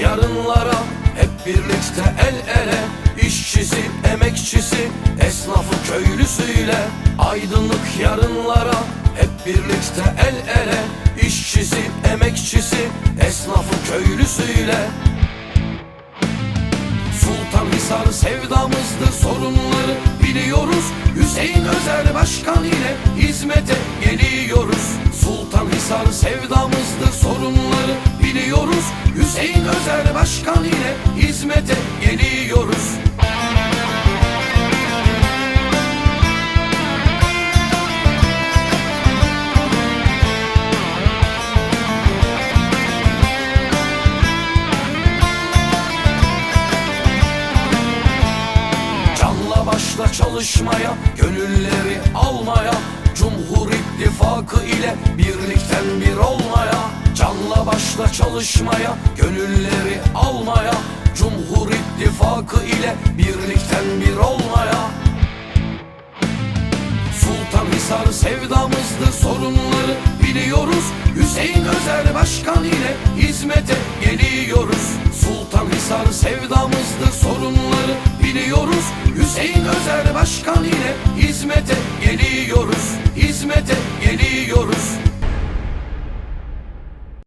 yarınlara Hep birlikte el ele İşçisi, emekçisi, esnafı köylüsüyle. Aydınlık yarınlara Hep birlikte el ele İşçisi, emekçisi, esnafı köylüsüyle. Sultan Hisar sevdamızdır sorunları biliyoruz. Hüseyin Özer Başkan ile hizmete geliyoruz. Sultan Hisar sevdamızdır sorunları biliyoruz. Hüseyin Özer Başkan ile hizmete geliyoruz. Canla başla çalışmaya, gönülleri almaya Cumhur İttifakı ile birlikten bir olmaya Canla başla çalışmaya, gönülleri almaya Cumhur İttifakı ile birlikten bir olmaya. Sultan Hisar sevdamızdır sorunları biliyoruz. Hüseyin Özer Başkan ile hizmete geliyoruz. Sultan Hisar sevdamızdır sorunları biliyoruz. Hüseyin Özer Başkan ile hizmete geliyoruz. Hizmete geliyoruz